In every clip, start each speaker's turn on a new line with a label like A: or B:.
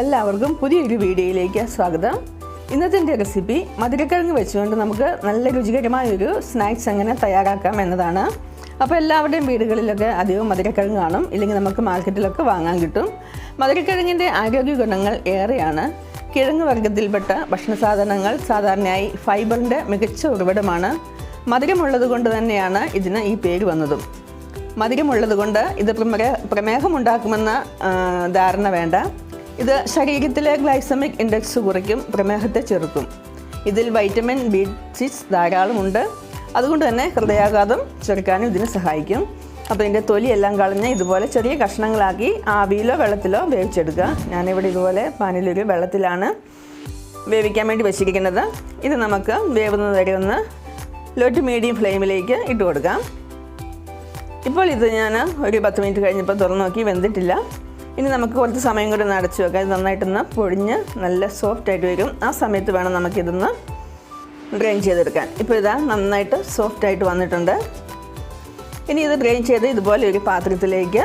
A: എല്ലാവർക്കും പുതിയൊരു വീഡിയോയിലേക്ക് സ്വാഗതം. ഇന്നത്തെ റെസിപ്പി മധുരക്കിഴങ്ങ് വെച്ചുകൊണ്ട് നമുക്ക് നല്ല രുചികരമായൊരു സ്നാക്സ് എങ്ങനെ തയ്യാറാക്കാം എന്നതാണ്. അപ്പോൾ എല്ലാവരുടെയും വീടുകളിലൊക്കെ അധികം മധുരക്കിഴങ്ങ് കാണും. ഇല്ലെങ്കിൽ നമുക്ക് മാർക്കറ്റിലൊക്കെ വാങ്ങാൻ കിട്ടും. മധുരക്കിഴങ്ങിന്റെ ആരോഗ്യ ഗുണങ്ങൾ ഏറെയാണ്. കിഴങ്ങ് വർഗത്തിൽപ്പെട്ട ഭക്ഷണ സാധനങ്ങൾ സാധാരണയായി ഫൈബറിന്റെ മികച്ച ഉറവിടമാണ്. മധുരമുള്ളത് കൊണ്ട് തന്നെയാണ് ഇതിന് ഈ പേര് വന്നതും. മധുരമുള്ളത് കൊണ്ട് ഇത് പ്രമേഹം പ്രമേഹമുണ്ടാക്കുമെന്ന ധാരണ വേണ്ട. ഇത് ശരീരത്തിലെ ഗ്ലൈസമിക് ഇൻഡെക്സ് കുറയ്ക്കും പ്രമേഹത്തെ ചെറുക്കും. ഇതിൽ വൈറ്റമിൻ ബി സിക്സ് ധാരാളമുണ്ട്. അതുകൊണ്ട് തന്നെ ഹൃദയാഘാതം ചെറുക്കാനും ഇതിന് സഹായിക്കും. അപ്പോൾ ഇതിന്റെ തൊലിയെല്ലാം കളഞ്ഞ് ഇതുപോലെ ചെറിയ കഷ്ണങ്ങളാക്കി ആവിയിലോ വെള്ളത്തിലോ വേവിച്ചെടുക്കുക. ഞാനിവിടെ ഇതുപോലെ പാനിലൊരു വെള്ളത്തിലാണ് വേവിക്കാൻ വേണ്ടി വെച്ചിരിക്കുന്നത്. ഇത് നമുക്ക് വേവുന്നത് വരെ ഒന്ന് ലോ മീഡിയം ഫ്ലെയിമിലേക്ക് ഇട്ട് കൊടുക്കാം ഇപ്പോൾ ഇത് ഞാൻ ഒരു പത്ത് മിനിറ്റ് കഴിഞ്ഞപ്പോൾ തുറന്നു നോക്കി വെന്തിട്ടില്ല. ഇനി നമുക്ക് കുറച്ച് സമയം കൂടി ഒന്ന് അടച്ചു വെക്കാം. ഇത് നന്നായിട്ടൊന്ന് പൊടിഞ്ഞ് നല്ല സോഫ്റ്റ് ആയിട്ട് വരും. ആ സമയത്ത് വേണം നമുക്കിതൊന്ന് ഡ്രെയിൻ ചെയ്തെടുക്കാൻ. ഇപ്പോൾ ഇതാ നന്നായിട്ട് സോഫ്റ്റ് ആയിട്ട് വന്നിട്ടുണ്ട്. ഇനി ഇത് ഡ്രെയിൻ ചെയ്ത് ഇതുപോലെ ഒരു പാത്രത്തിലേക്ക്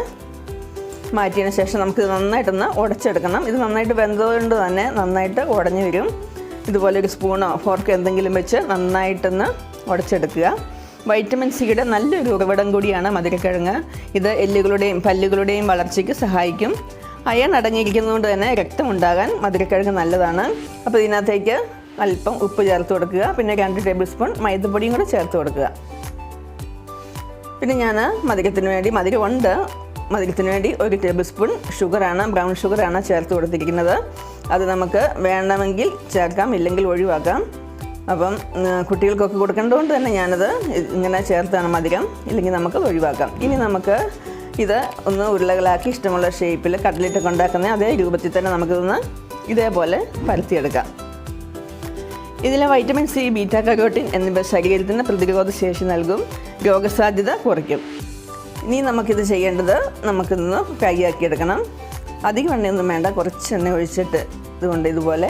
A: മാറ്റിയതിന് ശേഷം നമുക്ക് ഇത് നന്നായിട്ടൊന്ന് ഉടച്ചെടുക്കണം. ഇത് നന്നായിട്ട് വെന്തതുകൊണ്ട് തന്നെ നന്നായിട്ട് ഉടഞ്ഞു വരും. ഇതുപോലെ ഒരു സ്പൂണോ ഫോർക്കോ എന്തെങ്കിലും വെച്ച് നന്നായിട്ടൊന്ന് ഉടച്ചെടുക്കുക. വൈറ്റമിൻ സിയുടെ നല്ലൊരു ഉറവിടം കൂടിയാണ് മധുരക്കിഴങ്ങ്. ഇത് എല്ലുകളുടെയും പല്ലുകളുടെയും വളർച്ചയ്ക്ക് സഹായിക്കും. അയൺ അടങ്ങിയിരിക്കുന്നതുകൊണ്ട് തന്നെ രക്തമുണ്ടാകാൻ മധുരക്കിഴങ്ങ് നല്ലതാണ്. അപ്പോൾ ഇതിനകത്തേക്ക് അല്പം ഉപ്പ് ചേർത്ത് കൊടുക്കുക. പിന്നെ രണ്ട് ടേബിൾ സ്പൂൺ മൈദപ്പൊടിയും കൂടെ ചേർത്ത് കൊടുക്കുക. പിന്നെ ഞാൻ മധുരത്തിന് വേണ്ടി മധുരമുണ്ട്. മധുരത്തിന് വേണ്ടി ഒരു ടേബിൾ സ്പൂൺ ഷുഗറാണ് ബ്രൗൺ ഷുഗറാണ് ചേർത്ത് കൊടുത്തിരിക്കുന്നത്. അത് നമുക്ക് വേണമെങ്കിൽ ചേർക്കാം ഇല്ലെങ്കിൽ ഒഴിവാക്കാം. അപ്പം കുട്ടികൾക്കൊക്കെ കൊടുക്കേണ്ടതുകൊണ്ട് തന്നെ ഞാനത് ഇങ്ങനെ ചേർത്താണ് മധുരം. ഇല്ലെങ്കിൽ നമുക്ക് ഒഴിവാക്കാം. ഇനി നമുക്ക് ഇത് ഒന്ന് ഉരുളകളാക്കി ഇഷ്ടമുള്ള ഷേപ്പിൽ കട്ട്ലറ്റൊക്കെ ഉണ്ടാക്കുന്ന അതേ രൂപത്തിൽ തന്നെ നമുക്കിതൊന്ന് ഇതേപോലെ പരത്തിയെടുക്കാം. ഇതിലെ വൈറ്റമിൻ സി ബീറ്റ കരോട്ടിൻ എന്നിവ ശരീരത്തിന് പ്രതിരോധ ശേഷി നൽകും. രോഗസാധ്യത കുറയ്ക്കും. ഇനി നമുക്കിത് ചെയ്യേണ്ടത് നമുക്കിതൊന്ന് കൈയാക്കിയെടുക്കണം അധികം എണ്ണയൊന്നും വേണ്ട. കുറച്ച് എണ്ണ ഒഴിച്ചിട്ട് ഇതുകൊണ്ട് ഇതുപോലെ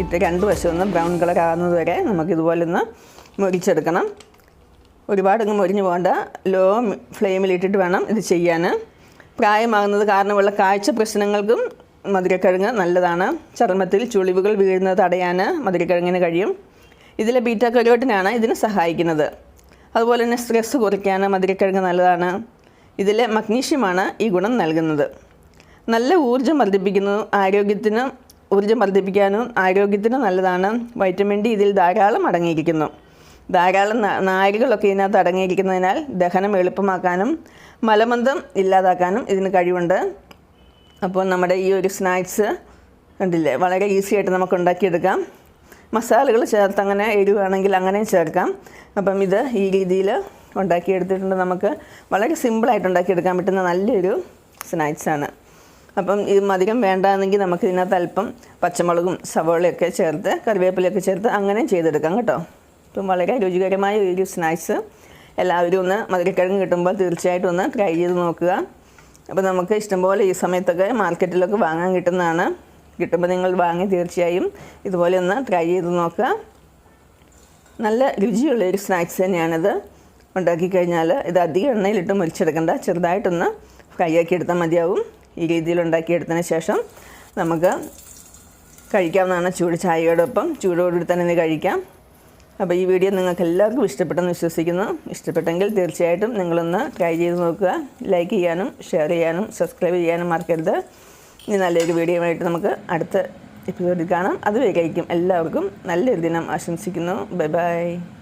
A: ഇട്ട് രണ്ട് വശം ഒന്ന് ബ്രൗൺ കളർ ആകുന്നത് വരെ നമുക്കിതുപോലെ ഒന്ന് മുരിച്ചെടുക്കണം ഒരുപാടങ്ങ് മുരിഞ്ഞു പോകേണ്ട. ലോ ഫ്ലെയിമിലിട്ടിട്ട് വേണം ഇത് ചെയ്യാൻ. പ്രായമാകുന്നത് കാരണമുള്ള കാഴ്ച പ്രശ്നങ്ങൾക്കും മധുരക്കിഴങ്ങ് നല്ലതാണ്. ചർമ്മത്തിൽ ചുളിവുകൾ വീഴുന്നത് തടയാൻ മധുരക്കിഴങ്ങിന് കഴിയും. ഇതിലെ ബീറ്റ കരോട്ടിനാണ് ഇതിന് സഹായിക്കുന്നത്. അതുപോലെ തന്നെ സ്ട്രെസ് കുറയ്ക്കാൻ മധുരക്കിഴങ്ങ് നല്ലതാണ്. ഇതിലെ മഗ്നീഷ്യമാണ് ഈ ഗുണം നൽകുന്നത്. നല്ല ഊർജം വർദ്ധിപ്പിക്കുന്നു. ആരോഗ്യത്തിന് ഊർജം വർദ്ധിപ്പിക്കാനും ആരോഗ്യത്തിന് നല്ലതാണ്. വൈറ്റമിൻ ഡി ഇതിൽ ധാരാളം അടങ്ങിയിരിക്കുന്നു. ധാരാളം നാരുകളൊക്കെ ഇതിനകത്ത് അടങ്ങിയിരിക്കുന്നതിനാൽ ദഹനം എളുപ്പമാക്കാനും മലബന്ധം ഇല്ലാതാക്കാനും ഇതിന് കഴിവുണ്ട്. അപ്പോൾ നമ്മുടെ ഈ ഒരു സ്നാക്സ് കണ്ടില്ലേ? വളരെ ഈസി ആയിട്ട് നമുക്ക് ഉണ്ടാക്കിയെടുക്കാം. മസാലകൾ ചേർത്ത് അങ്ങനെ എരിവാണെങ്കിൽ അങ്ങനെയും ചേർക്കാം. അപ്പം ഇത് ഈ രീതിയിൽ ഉണ്ടാക്കിയെടുത്തിട്ടുണ്ട്. നമുക്ക് വളരെ സിമ്പിളായിട്ട് ഉണ്ടാക്കിയെടുക്കാൻ പറ്റുന്ന നല്ലൊരു സ്നാക്സാണ് അപ്പം ഇത് മധുരം വേണ്ടാന്നെങ്കിൽ നമുക്ക് ഇതിനകത്ത് അല്പം പച്ചമുളകും സവോളയൊക്കെ ചേർത്ത് കറിവേപ്പിലയൊക്കെ ചേർത്ത് അങ്ങനെ ചെയ്തെടുക്കാം കേട്ടോ. അപ്പം വളരെ രുചികരമായ ഒരു സ്നാക്സ്. എല്ലാവരും ഒന്ന് മധുരക്കിഴങ്ങ് കിട്ടുമ്പോൾ തീർച്ചയായിട്ടും ഒന്ന് ട്രൈ ചെയ്ത് നോക്കുക. അപ്പോൾ നമുക്ക് ഇഷ്ടംപോലെ ഈ സമയത്തൊക്കെ മാർക്കറ്റിലൊക്കെ വാങ്ങാൻ കിട്ടുന്നതാണ്. കിട്ടുമ്പോൾ നിങ്ങൾ വാങ്ങി തീർച്ചയായും ഇതുപോലെ ഒന്ന് ട്രൈ ചെയ്ത് നോക്കുക. നല്ല രുചിയുള്ള ഒരു സ്നാക്സ് തന്നെയാണിത്. ഉണ്ടാക്കി കഴിഞ്ഞാൽ ഇത് അധികം എണ്ണയിലിട്ട് മുരിച്ചെടുക്കേണ്ട ചെറുതായിട്ടൊന്ന് ഫ്രൈ ആക്കി എടുത്താൽ മതിയാവും. ഈ രീതിയിൽ ഉണ്ടാക്കിയെടുത്തതിന് ശേഷം നമുക്ക് കഴിക്കാവുന്നതാണ് ചൂട് ചായയോടൊപ്പം. ചൂടോടുകൂടി തന്നെ ഇത് കഴിക്കാം. അപ്പോൾ ഈ വീഡിയോ നിങ്ങൾക്ക് എല്ലാവർക്കും ഇഷ്ടപ്പെട്ടെന്ന് വിശ്വസിക്കുന്നു. ഇഷ്ടപ്പെട്ടെങ്കിൽ തീർച്ചയായിട്ടും നിങ്ങളൊന്ന് ട്രൈ ചെയ്ത് നോക്കുക. ലൈക്ക് ചെയ്യാനും ഷെയർ ചെയ്യാനും സബ്സ്ക്രൈബ് ചെയ്യാനും മറക്കരുത്. ഇനി നല്ലൊരു വീഡിയോ ആയിട്ട് നമുക്ക് അടുത്ത എപ്പിസോഡിൽ കാണാം. അതുവരെ കഴിക്കും എല്ലാവർക്കും നല്ലൊരു ദിനം ആശംസിക്കുന്നു. Bye bye